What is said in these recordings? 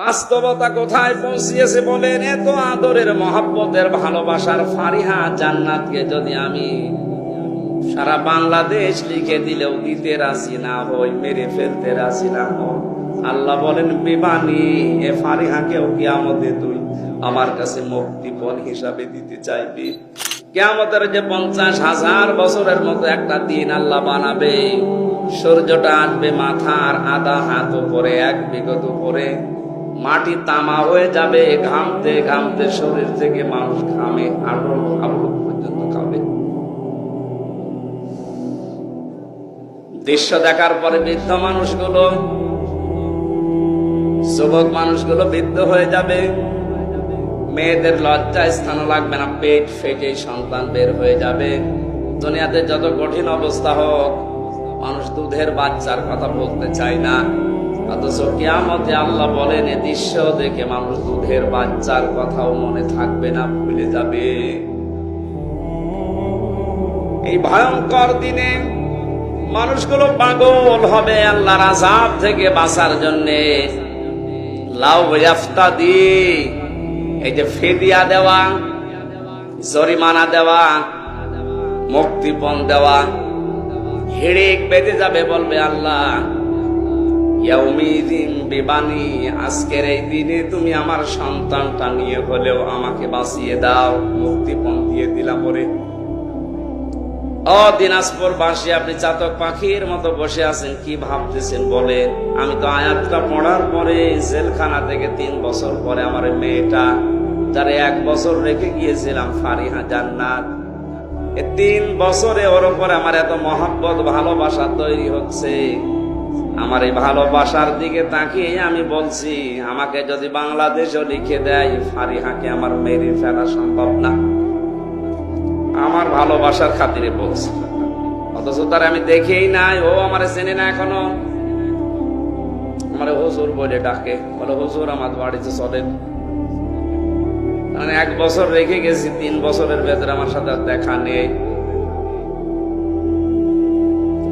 বাস্তবতা কোথায় পৌঁছিয়েছে বলেন, এত আদরের মহাব্বতের ভালোবাসার ফারিহা জান্নাতকে যদি আমি সারা বাংলাদেশ লিখে দিলেও দিতে রাজি না হই, মেরে ফেলতে রাজি না হই। আল্লাহ বলেন বিমানি এ ফারিহাকেও কিয়ামতে তুই আমার কাছে মুক্তিপণ হিসাবে দিতে চাইবি। কেয়ামতের যে পঞ্চাশ হাজার বছরের মতো একটা দিন আল্লাহ বানাবে, সূর্যটা আসবে মাথার আধা হাত উপরে, এক বিগত উপরে। মাটি তামা হয়ে যাবে, ঘামতে ঘামতে শরীর থেকে মানুষ ঘামে আড়ো আড়ো পর্যন্ত খাবে। দৃশ্য দেখার পরে বৃদ্ধ মানুষগুলো, যুবক মানুষগুলো বৃদ্ধ হয়ে যাবে। মেয়েদের লজ্জা স্থান লাগবে না, পেট ফেটে সন্তান বের হয়ে যাবে। দুনিয়াতে যত কঠিন অবস্থা হোক, মানুষ দুধের বাচ্চার কথা বলতে চায় না। অথচ কিয়ামতে আল্লাহ বলেন, এ দৃশ্য দেখে মানুষ দুধের বাচ্চার কথাও মনে থাকবে না, ভুলে যাবে। এই ভয়ঙ্কর দিনে মানুষগুলো পাগল হবে আল্লাহর আজাব থেকে বাঁচার জন্যে। লাউ দি এই যে ফেদিয়া দেওয়া, জরিমানা দেওয়া, মুক্তিপণ দেওয়া, হিড়িক বেঁধে যাবে বলবে আল্লাহ। বিবানি, আজকের এই দিনে তুমি আমার সন্তানটা নিয়ে হলেও আমাকে বাঁচিয়ে দাও, মুক্তিপণ দিয়ে দিলাম ওরে ও দিনাজপুর বাসী, আপনি চাতক পাখির মতো বসে আছেন, কি ভাবতেছেন বলে আমি তো আয়াতটা পড়ার পরে জেলখানা থেকে তিন বছর পরে আমার মেয়েটা, যারা এক বছর রেখে গিয়েছিলাম, ফারিহা জান্নাত। তিন বছরে ওর উপরে আমার এত মহাব্বত, ভালোবাসা তৈরি হচ্ছে। আমার এই ভালোবাসার দিকে তাকিয়ে আমি বলছি, আমাকে যদি বাংলাদেশও লিখে দেয়, ফারিহাকে আমার মেরে ফেলা সম্ভব না। আমার ভালোবাসার খাতিরে বলছি। অথচ তার আমি দেখেই নাই, ও আমার চেনে না এখনও। আমার হুজুর বলে ডাকে, বলে, হুজুর, আমার বাড়িতে চলেন। এক বছর রেখে গেছি, তিন বছরের ভেতরে আমার সাথে দেখা নেই।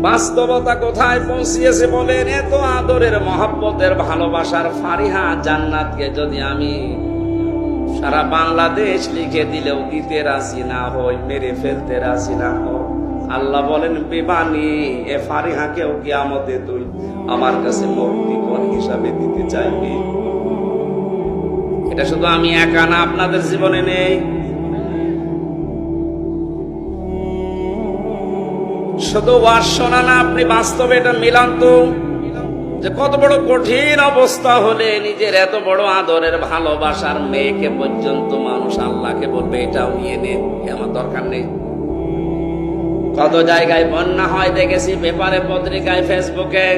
বাস্তবতা কোথায় পৌঁছিয়েছে বলেন, এত আদরের মহাব্বতের ভালোবাসার ফারিহা জান্নাতকে যদি আমি সারা বাংলাদেশ লিখে দিলেও দিতে রাজি না হই, মেরে ফেলতে রাজি না হই। আল্লাহ বলেন বিমানি এ ফারিহাকেও কিয়ামতে তুই আমার কাছে মুক্তিপণ হিসাবে দিতে চাইবি। এটা শুধু আমি একা না, আপনাদের জীবনে নেই। শুধু ওয়াজ শোনা না, আপনি বাস্তবে এটা মিলান তো। যে কত বড় কঠিন অবস্থা হলে নিজের এত বড় আদরের ভালোবাসার মেয়েকে পর্যন্ত মানুষ আল্লাহকে বলবে, এটাও নিয়ে এ আমার দরকার নেই। কত জায়গায় বন্যা হয় দেখেছি, পেপারে, পত্রিকায়, ফেসবুকে।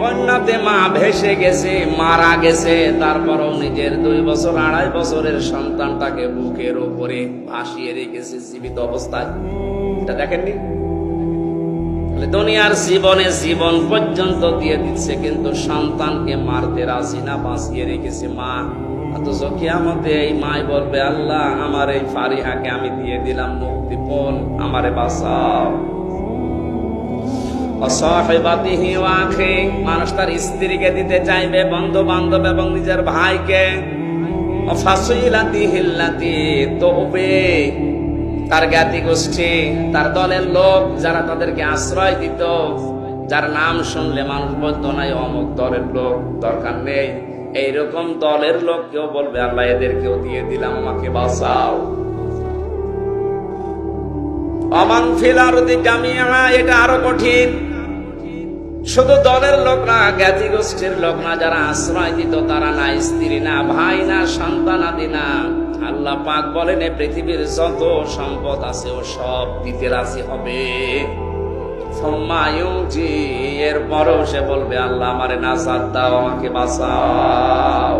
বন্যাতে মা ভেসে গেছে, মারা গেছে, তারপরও নিজের দুই বছর, আড়াই বছরের সন্তানটাকে বুকের উপরে ভাসিয়ে রেখেছে জীবিত অবস্থায়। এটা দেখেননি? দুনিয়ার জীবনে জীবন পর্যন্ত দিয়ে দিচ্ছে, কিন্তু সন্তানকে মারতে রাজি না, বাঁচিয়ে রেখেছে মা। অথচ কিয়ামতে এই মাই বলবে, আল্লাহ, আমার এই ফারিহাকে আমি দিয়ে দিলাম মুক্তিপণ আমারে বাঁচাও। মানুষ তার স্ত্রীকে দিতে চাইবে বন্ধু বান্ধব এবং নিজের ভাইকে। অফাসুইলাতি হিল্লাতি তবে। তার জ্ঞাতি গোষ্ঠী, তার দলের লোক যারা তাদেরকে আশ্রয় দিত, যার নাম শুনলে মানুষ বলতো নাই অমুক দলের লোক, দরকার নেই। এইরকম দলের লোক কেউ বলবে, আল্লাহ এদেরকেও দিয়ে দিলাম, আমাকে বাঁচাও। অমান ফিলার জামিয়া এটা আরও কঠিন। শুধু দলের লোক না, জ্ঞাতি গোষ্ঠীর লোক না, যারা আশ্রয় দিত, তারা না স্ত্রী, না ভাই, না সন্তান আদি না। আল্লাহ পাক বলেন, এ পৃথিবীর যত সম্পদ আছে, ও সব দিতে রাজি হবে। ফম্মায়ুজি এর পরও সে বলবে, আল্লাহ আমারে নাসাদ দাও, আমাকে বাঁচাও।